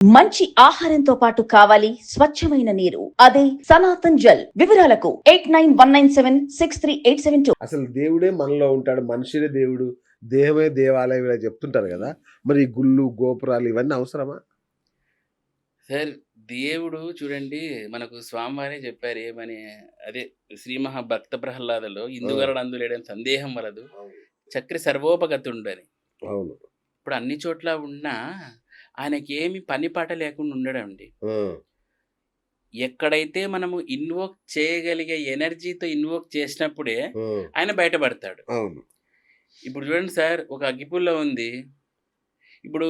మంచి ఆహారంతో పాటు కావాలి స్వచ్ఛమైన నీరు. అదే సనాతన్ జల్. వివరాలకు eight nine one nine seven six three eight seven two. అసలు దేవుడే మనలో ఉంటాడు. మనుషులే దేవుడు. దేహమే దేవాలయం ఇలా చెప్తుంటారు కదా. మరి ఈ గుళ్ళు గోపురాలు ఇవన్నీ అవసరమా? సార్ దేవుడు చూడండి మనకు స్వామివారే చెప్పారు ఏమని అదే శ్రీ మహాభక్త ప్రహ్లాదలో ఇందుగలడు అందులేడని సందేహం వలదు. చక్రి సర్వోపగతుండని అవును. ఇప్పుడు అన్ని చోట్ల ఉన్నా ఆయనకి ఏమి పని పాట లేకుండా ఉండడండి. ఆ, ఎక్కడైతే మనము ఇన్వోక్ చేయగలిగే ఎనర్జీతో ఇన్వోక్ చేసినప్పుడే ఆయన బయటపడతాడు. ఇప్పుడు చూడండి సార్ ఒక అగ్గిపుల్ల ఉంది. ఇప్పుడు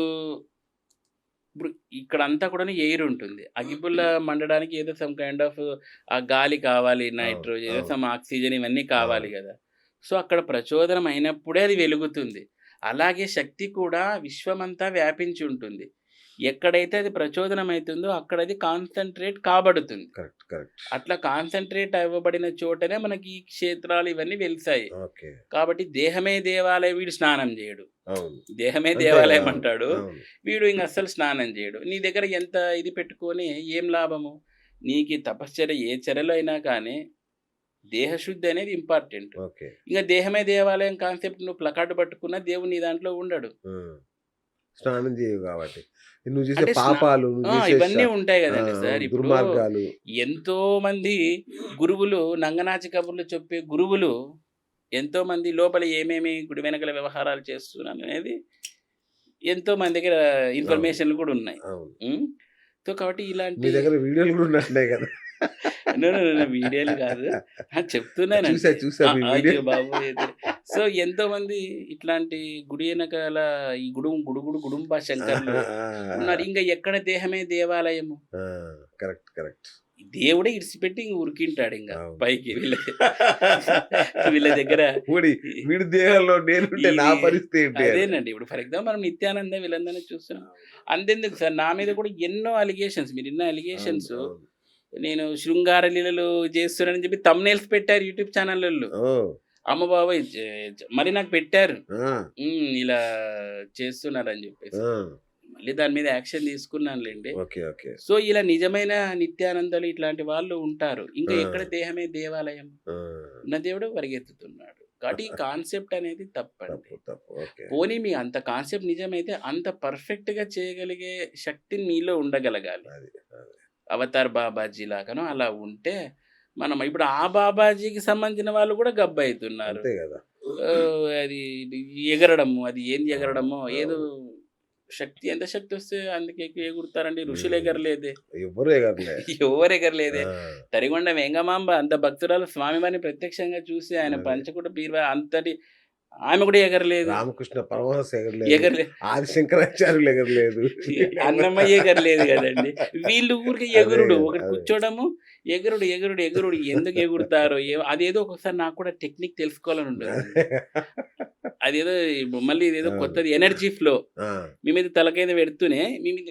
ఇప్పుడు ఇక్కడ అంతా కూడా ఎయిర్ ఉంటుంది. అగ్గిపుల్ల మండడానికి ఏదో సమ్ కైండ్ ఆఫ్ ఆ గాలి కావాలి నైట్రోజన్ ఏదో. సమ్ ఆక్సిజన్ ఇవన్నీ కావాలి కదా. సో అక్కడ ప్రచోదనం అయినప్పుడే అది వెలుగుతుంది. అలాగే శక్తి కూడా విశ్వమంతా వ్యాపించి ఉంటుంది. ఎక్కడైతే అది ప్రచోదనం అవుతుందో అక్కడ అది కాన్సన్ట్రేట్ కాబడుతుంది. Correct correct. అట్లా కాన్సన్ట్రేట్ అవ్వబడిన చోటనే మనకి ఈ క్షేత్రాలు ఇవన్నీ వెలిసాయి. కాబట్టి దేహమే దేవాలయం వీడు స్నానం చేయడు. దేహమే దేవాలయం. అంటాడు. వీడు ఇంక అస్సలు స్నానం చేయడు. నీ దగ్గర ఎంత ఇది పెట్టుకొని ఏం లాభము? నీకు తపశ్చర్య ఏ చర్యలో అయినా కానీ దేహశుద్ధి అనేది ఇంపార్టెంట్. ఇంకా దేహమే దేవాలయం కాన్సెప్ట్ నువ్వు ప్లకార్డు పట్టుకున్నా దేవుడు నీ దాంట్లో ఉండడు. స్నానం చేయవు కాబట్టి. నువ్వు చేసే పాపాలు ఇవన్నీ ఉంటాయి కదండి సార్. ఇప్పుడు దుర్మార్గాలు. ఎంతో మంది గురువులు నంగనాచి కబుర్లు చెప్పే గురువులు ఎంతో మంది లోపల ఏమేమి గుడి వెనకల వ్యవహారాలు చేస్తున్నారు అనేది ఎంతో మంది దగ్గర ఇన్ఫర్మేషన్లు కూడా ఉన్నాయి? సో కాబట్టి మీ ఇలాంటి దగ్గర వీడియోలు కూడా ఉన్నట్టున్నాయి కదా. వీడియోలు కాదు. అయ్యో బాబు. సో ఎంతో మంది ఇట్లాంటి గుడి వెనకాల ఈ గుడు గుడుగుడు గుడుంబ శంకర్లు ఉన్నారు. ఇంకా ఎక్కడ దేహమే దేవాలయము? Correct correct. దేవుడే ఇడిచిపెట్టి ఇంక ఉరికింటాడు ఇంకా. పైకి వీళ్ళ వీళ్ళ దగ్గర. వీడి దేహంలో నా పరిస్థితి. అదేనండి. ఇప్పుడు ఫర్ ఎగ్జాంపుల్ మనం నిత్యానంద వీళ్ళందరినీ చూస్తున్నాం. అంతెందుకు సార్? నా మీద కూడా ఎన్నో అలిగేషన్స్ మీరు ఎన్నో అలిగేషన్స్. నేను శృంగార లీలలు చేస్తున్నానని చెప్పి తమ్నేల్స్ పెట్టారు యూట్యూబ్ ఛానళ్ళల్లో. అమ్మ బాబాయ్ మరి నాకు పెట్టారు. ఇలా చేస్తున్నారని చెప్పేసి. ఆ, మళ్ళీ దాని మీద యాక్షన్ తీసుకున్నానులేండి. Okay okay. సో ఇలా నిజమైన నిత్యానందాలు ఇట్లాంటి వాళ్ళు ఉంటారు. ఇంకా. ఎక్కడ దేహమే దేవాలయం? ఉన్న దేవుడు పరిగెత్తుతున్నాడు. కాబట్టి ఈ కాన్సెప్ట్ అనేది తప్పండి. పోనీ మీ అంత కాన్సెప్ట్ నిజమైతే అంత పర్ఫెక్ట్గా చేయగలిగే శక్తి మీలో ఉండగలగాలి. అవతార్ బాబాజీ లాగానో అలా ఉంటే మనం ఇప్పుడు ఆ బాబాజీకి సంబంధించిన వాళ్ళు కూడా గబ్బు అవుతున్నారు అది ఎగరడము అది ఏంది ఎగరడమో? ఏదో శక్తి ఎంత శక్తి వస్తే అందుకే ఎగురుతారండి? ఋషులు ఎగరలేదే. ఎవరు ఎగరలే. ఎవరు ఎగరలేదే. తరిగొండ వెంగమాంబ అంత భక్తురాలు స్వామివారిని ప్రత్యక్షంగా చూసి ఆయన. పంచకుట బీర్వా అంతటి ఆమె కూడా ఎగరలేదు. రామకృష్ణ పరమహంస ఎగరలేదు. ఎగరలేదు ఆది శంకరాచార్యులు ఎగరలేదు. అన్నమయ్య ఎగరలేదు కదండి. వీళ్ళు ఊరికి ఎగురుడు. ఒకటి అదే. కూర్చోవడము ఎగురుడు ఎగురుడు ఎగురుడు. ఎందుకు ఎగురుతారో అదేదో ఒకసారి నాకు కూడా టెక్నిక్ తెలుసుకోవాలని ఉంటుంది. అదేదో మళ్ళీ ఇదేదో. కొత్తది. Energy flow. మీ మీద తలకైన పెడుతూనే మీ మీద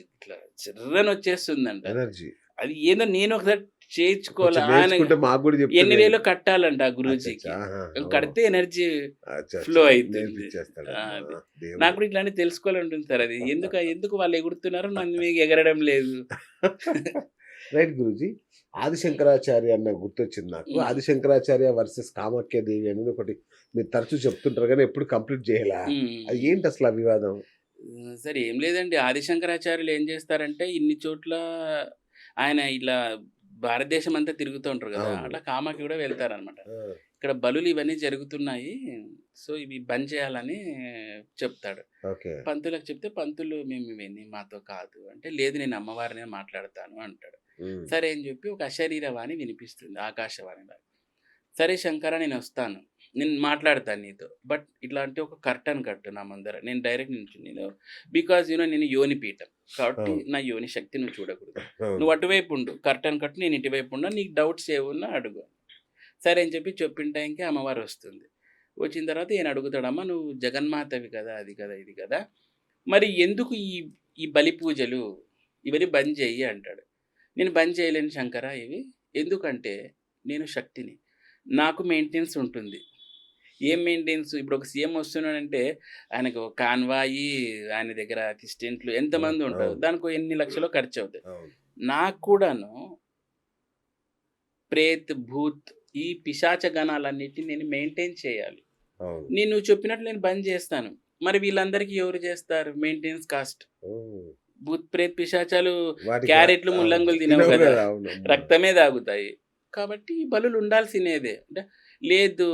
ఇట్లా చిర్రని వచ్చేస్తుందంట. ఎనర్జీ. అది ఏదో నేను ఒకసారి చేయించుకోవాలి ఆయన ఎన్ని నేను- వేలు కట్టాలంట ఆ గురూజీకి. కడితే ఎనర్జీ అచ్చా, అవుతుంది. నాకు కూడా ఇట్లాంటి తెలుసుకోవాలని ఉంటుంది సార్ అది. ఎందుకు ఎందుకు వాళ్ళు ఎగురుతున్నారు నన్ను మీకు ఎగరడం లేదు. రైట్ గురుజీ ఆదిశంకరాచార్య అన్న గుర్తొచ్చింది నాకు. ఆదిశంకరాచార్య వర్సెస్ కామాఖ్య దేవి అనేది ఒకటి మీరు తరచూ చెప్తుంటారు కానీ ఎప్పుడు కంప్లీట్ చేయలే. అది ఏంటి అసలు ఆ వివాదం? సరే ఏం లేదండి. ఆదిశంకరాచార్యులు ఏం చేస్తారంటే ఇన్ని చోట్ల ఆయన ఇలా భారతదేశం అంతా తిరుగుతూ ఉంటారు కదా. అట్లా కామాకి కూడా వెళ్తారనమాట ఇక్కడ బలులు ఇవన్నీ జరుగుతున్నాయి సో ఇవి బంద్ చేయాలని చెప్తాడు. పంతులకు చెప్తే పంతులు మేము ఇవన్నీ మాతో కాదు అంటే లేదు నేను అమ్మవారినే మాట్లాడతాను అంటాడు. సరే అని చెప్పి ఒక అశరీరవాణి వినిపిస్తుంది ఆకాశవాణి సరే శంకర నేను వస్తాను. నేను మాట్లాడతాను నీతో. బట్ ఇట్లాంటి ఒక కర్టన్ కట్టు నా ముందర. నేను డైరెక్ట్ నుంచి నేను బికాజ్ యూనో నేను యోని పీఠం. కాబట్టి. నా యోని శక్తి నువ్వు చూడకూడదు. నువ్వు అటువైపు ఉండు. కర్టన్ కట్టు నేను ఇటువైపు ఉన్నా. నీకు డౌట్స్ ఏమున్నా అడుగు. సరే అని చెప్పి చెప్పిన టైంకి అమ్మవారు వస్తుంది. వచ్చిన తర్వాత ఈయన అడుగుతాడమ్మా నువ్వు జగన్మాతవి కదా అది కదా ఇది కదా. మరి ఎందుకు ఈ ఈ బలి పూజలు? ఇవన్నీ బంద్ చెయ్యి అంటాడు. నేను బంద్ చేయలేను శంకర ఇవి. ఎందుకంటే నేను శక్తిని. నాకు మెయింటెనెన్స్ ఉంటుంది. ఏం మెయింటెన్స్ ఇప్పుడు ఒక సీఎం వస్తున్నాడంటే ఆయనకు ఒక కాన్వాయి ఆయన దగ్గర అసిస్టెంట్లు ఎంతమంది ఉంటారు. దానికి ఎన్ని లక్షలు ఖర్చు అవుతాయి నాకు కూడాను ప్రేత్ భూత్ ఈ పిశాచ గణాలన్నిటిని నేను మెయింటైన్ చేయాలి. నేను నువ్వు చెప్పినట్లు నేను బంద్ చేస్తాను. మరి వీళ్ళందరికీ ఎవరు చేస్తారు మెయింటెనెన్స్ కాస్ట్? భూత్ ప్రేత్ పిశాచాలు క్యారెట్లు, ముల్లంగులు తినవు కదా. రక్తమే తాగుతాయి. కాబట్టి ఈ బలులు ఉండాల్సినదే. అంటే లేదు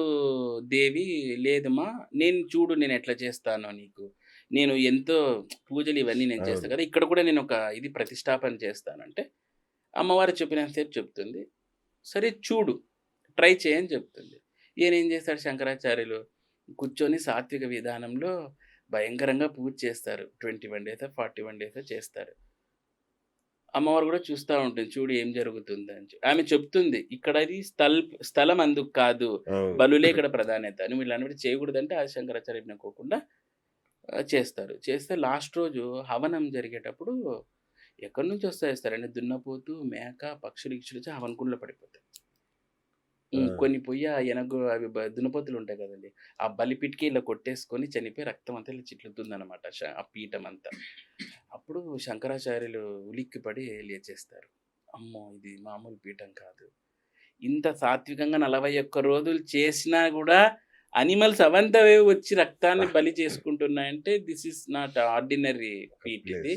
దేవి లేదమ్మా నేను చూడు నేను ఎట్లా చేస్తానో నీకు. నేను ఎంతో పూజలు ఇవన్నీ నేను చేస్తాను. కదా ఇక్కడ కూడా నేను ఒక ఇది ప్రతిష్టాపన చేస్తానంటే అమ్మవారు చెప్పినంతసేపు చెప్తుంది. సరే చూడు ట్రై చేయని చెప్తుంది. ఈయన ఏం చేస్తాడు శంకరాచార్యులు? కూర్చొని సాత్విక విధానంలో భయంకరంగా పూజ చేస్తారు. Twenty one days forty one days చేస్తారు. అమ్మవారు కూడా చూస్తూ ఉంటుంది. చూడు ఏం జరుగుతుంది అని. ఆమె చెప్తుంది ఇక్కడ అది స్థల్ స్థలం అందుకు కాదు. బలులే ఇక్కడ ప్రధానత నువ్వు ఇలాంటి చేయకూడదంటే ఆ శంకరాచార్య అనుకోకుండా చేస్తారు. చేస్తే లాస్ట్ రోజు హవనం జరిగేటప్పుడు ఎక్కడి నుంచి వస్తాయి ఇస్తారండి దున్నపోతు మేక పక్షులు ఇక్షులు వచ్చి హవన్ కుండలో పడిపోతాయి. కొన్ని పొయ్యి ఎనగ అవి దున్నపోతులు ఉంటాయి కదండి. ఆ బలిపిటికి ఇలా కొట్టేసుకొని చనిపోయి రక్తం అంతా ఇలా చిట్లుతుంది అనమాట ఆ పీఠం అంతా. అప్పుడు శంకరాచార్యులు ఉలిక్కిపడి లేచేస్తారు అమ్మో ఇది మామూలు పీఠం కాదు ఇంత సాత్వికంగా నలభై ఒక్క రోజులు చేసినా కూడా అనిమల్స్ అవంతవే వచ్చి రక్తాన్ని బలి చేసుకుంటున్నాయంటే దిస్ ఇస్ నాట్ ఆర్డినరీ పీట్ ఇది.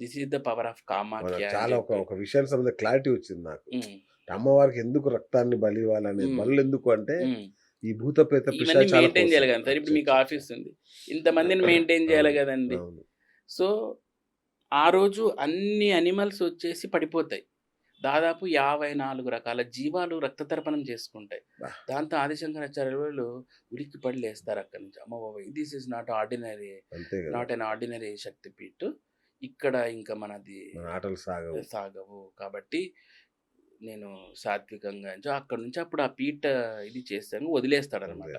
This is the power of Kamakhya చాలా ఒక. ఒక విషయానికి సంబంధించిన క్లారిటీ వచ్చింది నాకు అమ్మవారికి ఎందుకు రక్తాన్ని బలి ఇవ్వాలనే. బలు ఎందుకు అంటే. ఈ భూత ప్రేత మెయింటైన్. చేయాలి కదా సార్ ఇప్పుడు మీకు ఆఫీస్ ఉంది ఇంతమందిని మెయింటైన్ చేయాలి కదండి. సో ఆ రోజు అన్ని అనిమల్స్ వచ్చేసి పడిపోతాయి. దాదాపు యాభై నాలుగు రకాల జీవాలు రక్త తర్పణం చేసుకుంటాయి. దాంతో ఆదిశంకరాచార్య వాళ్ళు ఉలిక్కి పడి లేస్తారు అక్కడి నుంచి. అమ్మ బాబాయ్ this is not ordinary not an ordinary Shaktipeeth. ఇక్కడ ఇంకా మనది మన ఆటలు సాగవు. సాగవు. కాబట్టి నేను సాత్వికంగా అక్కడ నుంచి అప్పుడు ఆ పీఠ ఇది చేస్తాను వదిలేస్తాడు. అనమాట.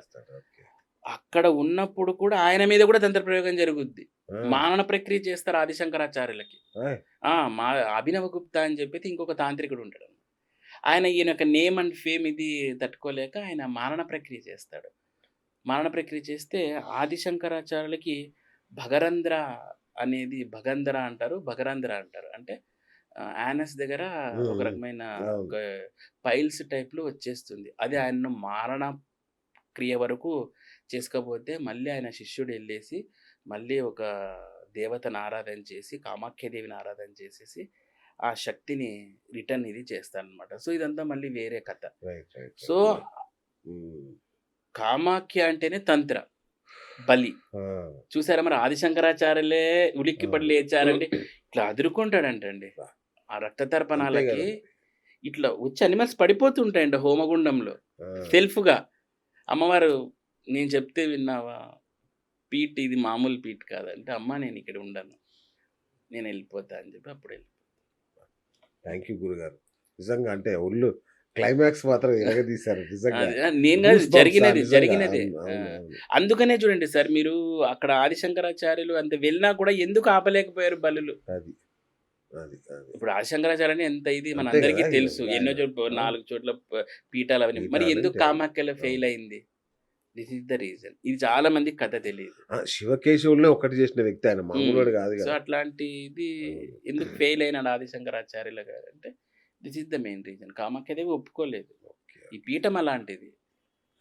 అక్కడ ఉన్నప్పుడు కూడా ఆయన మీద కూడా తంత్ర ప్రయోగం జరుగుద్ది మానన ప్రక్రియ చేస్తారు ఆదిశంకరాచార్యులకి. ఆ, మా అభినవ గుప్తా అని చెప్పేసి ఇంకొక తాంత్రికుడు ఉంటాడు. ఆయన ఈయన యొక్క నేమ్ అండ్ ఫేమ్ ఇది తట్టుకోలేక ఆయన మారణ ప్రక్రియ చేస్తాడు. మారణ ప్రక్రియ చేస్తే ఆదిశంకరాచార్యులకి భగరంధ్ర అనేది భగంధ్ర అంటారు భగరంధ్ర అంటారు. అంటే యానస్ దగ్గర ఒక. రకమైన పైల్స్ టైప్లో వచ్చేస్తుంది. అది ఆయన మారణ క్రియ వరకు చేసుకోపోతే మళ్ళీ ఆయన శిష్యుడు వెళ్ళేసి మళ్ళీ ఒక దేవతను ఆరాధన చేసి కామాఖ్యదేవిని ఆరాధన చేసేసి ఆ శక్తిని రిటర్న్ ఇది చేస్తారనమాట సో ఇదంతా మళ్ళీ వేరే కథ. సో. కామాఖ్య అంటేనే తంత్ర బలి. చూసారా మరి ఆదిశంకరాచార్యులే ఉలిక్కి పడి లేచారండి. ఇట్లా అదురుకుంటాడంటండి. ఆ రక్త తర్పణాలకి. ఇట్లా వచ్చి అనిమల్స్ పడిపోతుంటాయండి హోమగుండంలో. సెల్ఫ్గా అమ్మవారు నేను చెప్తే విన్నావా? పీట్ ఇది మామూలు పీట్ కాదంటే అమ్మ నేను ఇక్కడ ఉండను. నేను వెళ్ళిపోతా అని చెప్పి అప్పుడు వెళ్ళి థ్యాంక్ యూ గురుగారు. నిజంగా అంటే ఒళ్ళు క్లైమాక్స్ మాత్రం అది- నేను జరిగినది. జరిగినది. అందుకనే చూడండి సార్ మీరు అక్కడ ఆదిశంకరాచార్యులు అంత వెళ్ళినా కూడా ఎందుకు ఆపలేకపోయారు బలులు? అది ఇప్పుడు ఆదిశంకరాచార్య ఎంత ఇది మన అంతే అందరికీ కదా, తెలుసు. ఎన్నో చోట్ల. నాలుగు చోట్ల పీఠాలు అవన్నీ. మరి ఎందుకు కామాఖ్యలో ఫెయిల్ అయింది? దిస్ ఇస్ ద రీజన్ ఇది చాలా మందికి కథ తెలియదు ఆ, శివకేశవులే ఒకటి చేసిన వ్యక్తి ఆయన మామూలు కాదు సో కదా అట్లాంటి ఇది అవును. ఎందుకు ఫెయిల్ అయినాడు ఆదిశంకరాచార్యుల గారు అంటే this is the main reason Kamakhya Devi ఒప్పుకోలేదు. ఈ పీఠం అలాంటిది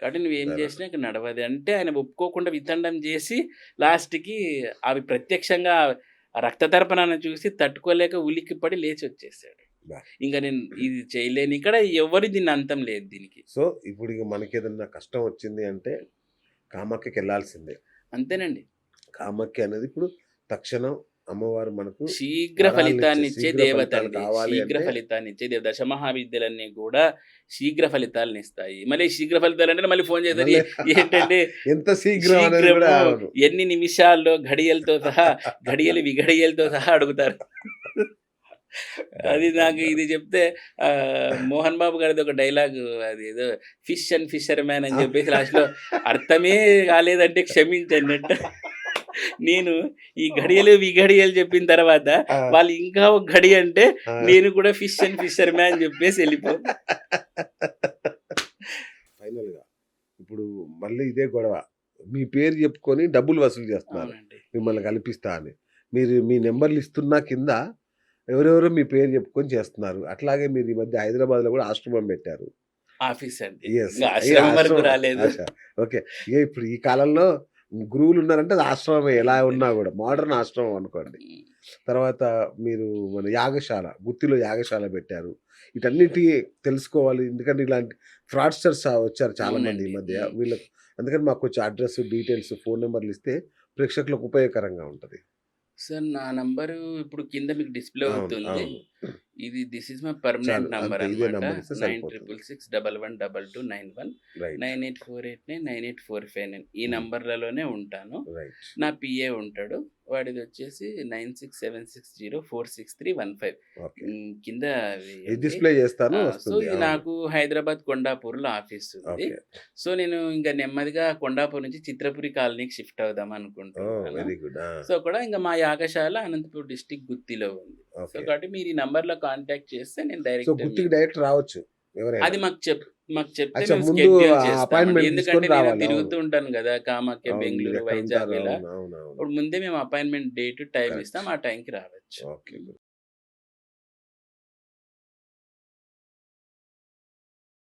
కాబట్టి నువ్వేం సరే. చేసినా ఇక్కడ నడవది అంటే ఆయన ఒప్పుకోకుండా వితండం చేసి లాస్ట్కి అవి ప్రత్యక్షంగా ఆ రక్త తర్పణాన్ని చూసి తట్టుకోలేక ఉలిక్కిపడి లేచి వచ్చేసాడు. ఇంకా నేను ఇది చేయలేని. ఇక్కడ ఎవరు దీన్ని అంతం లేదు దీనికి. సో ఇప్పుడు ఇక మనకి ఏదన్నా కష్టం వచ్చింది అంటే కామాఖ్యకి వెళ్ళాల్సిందే. అంతేనండి. కామాఖ్య అనేది ఇప్పుడు తక్షణం అమ్మవారు మనకు శీఘ్ర ఫలితాన్ని ఇచ్చే- దేవత శీఘ్ర ఫలితాన్ని ఇచ్చే దేవత దశమహావిద్యలన్నీ కూడా శీఘ్ర ఫలితాలను ఇస్తాయి మళ్ళీ శీఘ్ర ఫలితాలు అంటే మళ్ళీ ఫోన్ చేస్తారు ఏంటంటే ఎంత శీఘ్రం. ఎన్ని నిమిషాల్లో ఘడియలతో సహా ఘడియలు విఘడియలతో సహా అడుగుతారు. అది నాకు ఇది చెప్తే మోహన్ బాబు గారిది ఒక డైలాగ్ అది ఏదో ఫిష్ అండ్ ఫిషర్ మ్యాన్ అని చెప్పేసి లాస్ట్లో అర్థమే కాలేదంటే క్షమించన్నట్టు నేను ఈ ఘడియలు విఘడియలు చెప్పిన తర్వాత వాళ్ళు ఇంకా ఒక గడి అంటే. నేను కూడా ఫిష్ అండ్ ఫిషర్ మ్యాన్ చెప్పేసి వెళ్ళిపో. ఫైనల్గా ఇప్పుడు మళ్ళీ ఇదే గొడవ. మీ పేరు చెప్పుకొని డబ్బులు వసూలు చేస్తున్నారు. మిమ్మల్ని కల్పిస్తా అని. మీరు మీ నెంబర్లు ఇస్తున్నా కింద ఎవరెవరో మీ పేరు చెప్పుకొని చేస్తున్నారు. అట్లాగే మీరు ఈ మధ్య హైదరాబాద్లో కూడా ఆశ్రమం పెట్టారు. ఆఫీస్ అండి. ఓకే. ఇప్పుడు ఈ కాలంలో గురువులు ఉన్నారంటే అది ఆశ్రమమే. ఎలా ఉన్నా కూడా. మోడర్న్ ఆశ్రమం అనుకోండి. తర్వాత మీరు మన యాగశాల గుత్తిలో యాగశాల పెట్టారు. వీటన్నిటి తెలుసుకోవాలి. ఎందుకంటే ఇలాంటి ఫ్రాడ్స్టర్స్ వచ్చారు చాలా మంది ఈ. మధ్య. వీళ్ళకి అందుకని మాకు కొంచెం అడ్రస్ డీటెయిల్స్ ఫోన్ నెంబర్లు ఇస్తే ప్రేక్షకులకు ఉపయోగకరంగా ఉంటుంది. సార్ నా నంబరు ఇప్పుడు కింద మీకు డిస్ప్లే అవుతుంది. ఇది this is my permanent number అనమాట nine. Triple six double one double two nine one nine eight four eight nine nine eight four five nine ఈ. నంబర్లలోనే ఉంటాను నా పిఏ ఉంటాడు వాడిది వచ్చేసి nine six seven six zero four six three one five. కింద? Display చేస్తాను so ఇది నాకు హైదరాబాద్ కొండాపూర్లో ఆఫీస్ ఉంది. సో నేను ఇంకా నెమ్మదిగా కొండాపూర్ నుంచి చిత్రపురి కాలనీకి షిఫ్ట్ అవుదాం అనుకుంటున్నాను వెరీ గుడ్. సో కూడా ఇంకా మా యాగశాల అనంతపూర్ డిస్టిక్ గుత్తిలో ఉంది. సో కాబట్టి మీరు ఈ నంబర్లో కాంటాక్ట్ చేస్తే నేను డైరెక్ట్ డైరెక్ట్ రావచ్చు అది మాకు చెప్ మాకు చెప్తే మేము schedule appointment ఎందుకంటే తీసుకొని నేను రావాలి, తిరుగుతూ ఉంటాను కదా కామాఖ్య అవును, మీరు బెంగళూరు ఎక్కడ వైజాగ్ ఉంటారు? ఇలా అవును, అవును, అవును. ఇప్పుడు ముందే మేము అపాయింట్మెంట్ డేట్ టైం Correct. ఇస్తాం ఆ టైంకి రావచ్చు ఓకే